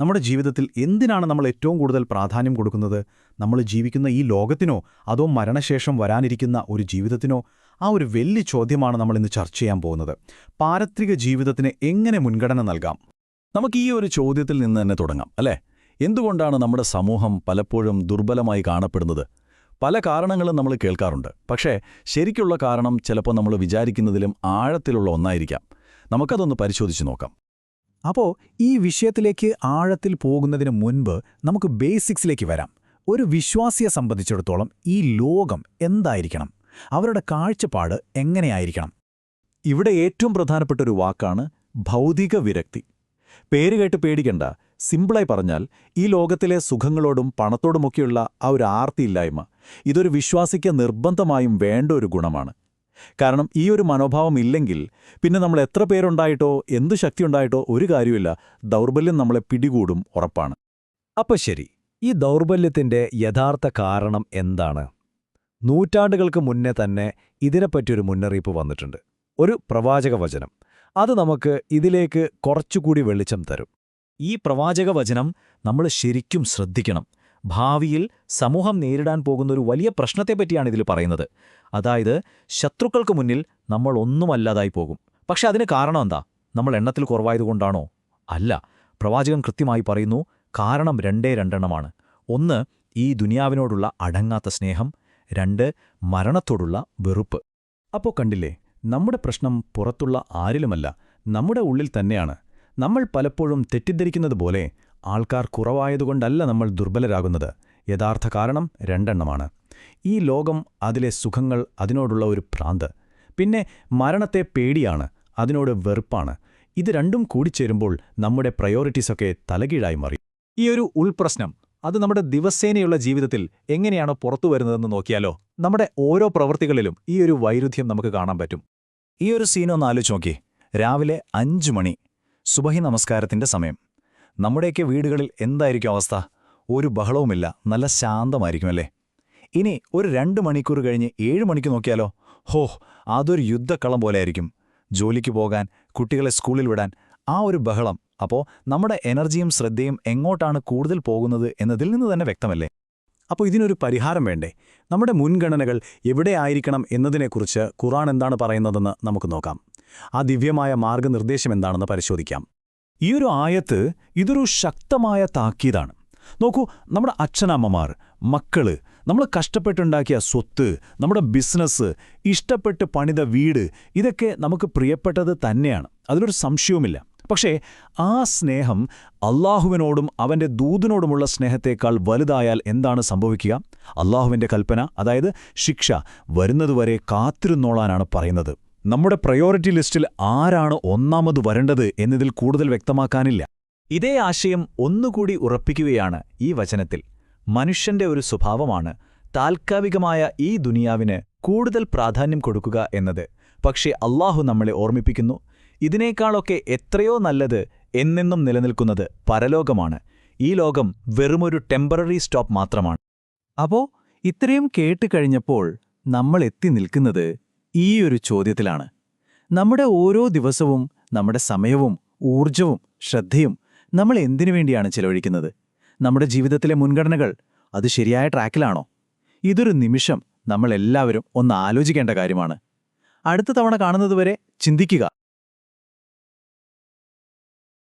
നമ്മുടെ ജീവിതത്തിൽ എന്തിനാണ് നമ്മൾ ഏറ്റവും കൂടുതൽ പ്രാധാന്യം കൊടുക്കുന്നത്? നമ്മൾ ജീവിക്കുന്ന ഈ ലോകത്തിനോ അതോ മരണശേഷം വരാനിരിക്കുന്ന ഒരു ജീവിതത്തിനോ? ആ ഒരു വലിയ ചോദ്യമാണ് നമ്മൾ ഇന്ന് ചർച്ച ചെയ്യാൻ പോകുന്നത്. പാരത്രിക ജീവിതത്തിന് എങ്ങനെ മുൻഗണന നൽകാം? നമുക്ക് ഈ ഒരു ചോദ്യത്തിൽ നിന്ന് തന്നെ തുടങ്ങാം അല്ലേ? എന്തുകൊണ്ടാണ് നമ്മുടെ സമൂഹം പലപ്പോഴും ദുർബലമായി കാണപ്പെടുന്നത്? പല കാരണങ്ങളും നമ്മൾ കേൾക്കാറുണ്ട്. പക്ഷേ ശരിക്കുള്ള കാരണം ചിലപ്പോൾ നമ്മൾ വിചാരിക്കുന്നതിലും ആഴത്തിലുള്ള ഒന്നായിരിക്കാം. നമുക്കതൊന്ന് പരിശോധിച്ച് നോക്കാം. അപ്പോൾ ഈ വിഷയത്തിലേക്ക് ആഴത്തിൽ പോകുന്നതിന് മുൻപ് നമുക്ക് ബേസിക്സിലേക്ക് വരാം. ഒരു വിശ്വാസിയെ സംബന്ധിച്ചിടത്തോളം ഈ ലോകം എന്തായിരിക്കണം? അവരുടെ കാഴ്ചപ്പാട് എങ്ങനെയായിരിക്കണം? ഇവിടെ ഏറ്റവും പ്രധാനപ്പെട്ട ഒരു വാക്കാണ് ഭൗതിക വിരക്തി. പേര് കേട്ട് പേടിക്കണ്ട. സിമ്പിളായി പറഞ്ഞാൽ ഈ ലോകത്തിലെ സുഖങ്ങളോടും പണത്തോടുമൊക്കെയുള്ള ആ ഒരു ആർത്തിയില്ലായ്മ ഇതൊരു വിശ്വാസിക്ക് നിർബന്ധമായും വേണ്ട ഒരു ഗുണമാണ്. കാരണം ഈ ഒരു മനോഭാവം ഇല്ലെങ്കിൽ പിന്നെ നമ്മൾ എത്ര പേരുണ്ടായിട്ടോ എന്ത് ശക്തി ഉണ്ടായിട്ടോ ഒരു കാര്യമില്ല ദൗർബല്യം നമ്മളെ പിടികൂടും ഉറപ്പാണ്. അപ്പൊ ശരി. ഈ ദൗർബല്യത്തിന്റെ യഥാർത്ഥ കാരണം എന്താണ്? നൂറ്റാണ്ടുകൾക്ക് മുന്നേ തന്നെ ഇതിനെപ്പറ്റിയൊരു മുന്നറിയിപ്പ് വന്നിട്ടുണ്ട്. ഒരു പ്രവാചക വചനം. അത് നമുക്ക് ഇതിലേക്ക് കുറച്ചുകൂടി വെളിച്ചം തരും. ഈ പ്രവാചക വചനം നമ്മൾ ശരിക്കും ശ്രദ്ധിക്കണം. ഭാവിയിൽ സമൂഹം നേരിടാൻ പോകുന്ന ഒരു വലിയ പ്രശ്നത്തെപ്പറ്റിയാണ് ഇതിൽ പറയുന്നത്. അതായത് ശത്രുക്കൾക്ക് മുന്നിൽ നമ്മൾ ഒന്നുമല്ലാതായി പോകും. പക്ഷെ അതിന് കാരണം എന്താ? നമ്മൾ എണ്ണത്തിൽ കുറവായതുകൊണ്ടാണോ അല്ല. പ്രവാചകൻ കൃത്യമായി പറയുന്നു കാരണം രണ്ടേ രണ്ടെണ്ണമാണ്. ഒന്ന് ഈ ദുനിയാവിനോടുള്ള അടങ്ങാത്ത സ്നേഹം. രണ്ട് മരണത്തോടുള്ള വെറുപ്പ്. അപ്പോൾ കണ്ടില്ലേ നമ്മുടെ പ്രശ്നം പുറത്തുള്ള ആരിലുമല്ല നമ്മുടെ ഉള്ളിൽ തന്നെയാണ്. നമ്മൾ പലപ്പോഴും തെറ്റിദ്ധരിക്കുന്നത് പോലെ ആൾക്കാർ കുറവായതുകൊണ്ടല്ല നമ്മൾ ദുർബലരാകുന്നത്. യഥാർത്ഥ കാരണം രണ്ടെണ്ണമാണ്. ഈ ലോകം അതിലെ സുഖങ്ങൾ അതിനോടുള്ള ഒരു ഭ്രാന്ത്. പിന്നെ മരണത്തെ പേടിയാണ് അതിനോട് വെറുപ്പാണ്. ഇത് രണ്ടും കൂടിച്ചേരുമ്പോൾ നമ്മുടെ പ്രയോറിറ്റീസൊക്കെ തലകീഴായി മാറി. ഈ ഒരു ഉൾപ്രശ്നം അത് നമ്മുടെ ദിവസേനയുള്ള ജീവിതത്തിൽ എങ്ങനെയാണോ പുറത്തു വരുന്നതെന്ന് നോക്കിയാലോ നമ്മുടെ ഓരോ പ്രവൃത്തികളിലും ഈ ഒരു വൈരുദ്ധ്യം നമുക്ക് കാണാൻ പറ്റും. ഈ ഒരു സീനൊന്ന് ആലോചിച്ച് നോക്കി രാവിലെ അഞ്ചു മണി. സുബഹി നമസ്കാരത്തിന്റെ സമയം. നമ്മുടെയൊക്കെ വീടുകളിൽ എന്തായിരിക്കും അവസ്ഥ? ഒരു ബഹളവുമില്ല. നല്ല ശാന്തമായിരിക്കും അല്ലേ? ഇനി ഒരു രണ്ട് മണിക്കൂർ കഴിഞ്ഞ് ഏഴ് മണിക്ക് നോക്കിയാലോ? ഹോ അതൊരു യുദ്ധക്കളം പോലെയായിരിക്കും. ജോലിക്ക് പോകാൻ കുട്ടികളെ സ്കൂളിൽ വിടാൻ ആ ഒരു ബഹളം. അപ്പോൾ നമ്മുടെ എനർജിയും ശ്രദ്ധയും എങ്ങോട്ടാണ് കൂടുതൽ പോകുന്നത് എന്നതിൽ നിന്ന് തന്നെ വ്യക്തമല്ലേ? അപ്പോൾ ഇതിനൊരു പരിഹാരം വേണ്ടേ? നമ്മുടെ മുൻഗണനകൾ എവിടെയായിരിക്കണം എന്നതിനെക്കുറിച്ച് ഖുറാൻ എന്താണ് പറയുന്നതെന്ന് നമുക്ക് നോക്കാം. ആ ദിവ്യമായ മാർഗനിർദ്ദേശം എന്താണെന്ന് പരിശോധിക്കാം. ഈ ഒരു ആയത്ത് ഇതൊരു ശക്തമായ താക്കീതാണ്. നോക്കൂ നമ്മുടെ അച്ഛനമ്മമാർ മക്കൾ നമ്മൾ കഷ്ടപ്പെട്ടുണ്ടാക്കിയ സ്വത്ത് നമ്മുടെ ബിസിനസ് ഇഷ്ടപ്പെട്ട് പണിത വീട് ഇതൊക്കെ നമുക്ക് പ്രിയപ്പെട്ടത് തന്നെയാണ്. അതിലൊരു സംശയവുമില്ല. പക്ഷേ ആ സ്നേഹം അള്ളാഹുവിനോടും അവന്റെ ദൂതിനോടുമുള്ള സ്നേഹത്തേക്കാൾ വലുതായാൽ എന്താണ് സംഭവിക്കുക? അള്ളാഹുവിന്റെ കൽപ്പന അതായത് ശിക്ഷ വരുന്നതുവരെ കാത്തിരുന്നോളാനാണ് പറയുന്നത്. നമ്മുടെ പ്രയോറിറ്റി ലിസ്റ്റിൽ ആരാണ് ഒന്നാമത് വരേണ്ടത് എന്നതിൽ കൂടുതൽ വ്യക്തമാക്കാനില്ല. ഇതേ ആശയം ഒന്നുകൂടി ഉറപ്പിക്കുകയാണ് ഈ വചനത്തിൽ. മനുഷ്യന്റെ ഒരു സ്വഭാവമാണ് താൽക്കാലികമായ ഈ ദുനിയാവിന് കൂടുതൽ പ്രാധാന്യം കൊടുക്കുക എന്നത്. പക്ഷേ അള്ളാഹു നമ്മളെ ഓർമ്മിപ്പിക്കുന്നു ഇതിനേക്കാളൊക്കെ എത്രയോ നല്ലത് എന്നെന്നും നിലനിൽക്കുന്നത് പരലോകമാണ്. ഈ ലോകം വെറുമൊരു ടെമ്പററി സ്റ്റോപ്പ് മാത്രമാണ്. അപ്പോ ഇത്രയും കേട്ടുകഴിഞ്ഞപ്പോൾ നമ്മൾ എത്തി നിൽക്കുന്നത് ഈ ഒരു ചോദ്യത്തിലാണ്. നമ്മുടെ ഓരോ ദിവസവും നമ്മുടെ സമയവും ഊർജവും ശ്രദ്ധയും നമ്മൾ എന്തിനു വേണ്ടിയാണ് ചെലവഴിക്കുന്നത്? നമ്മുടെ ജീവിതത്തിലെ മുൻഗണനകൾ അത് ശരിയായ ട്രാക്കിലാണോ? ഇതൊരു നിമിഷം നമ്മളെല്ലാവരും ഒന്ന് ആലോചിക്കേണ്ട കാര്യമാണ്. അടുത്ത തവണ കാണുന്നതുവരെ ചിന്തിക്കുക.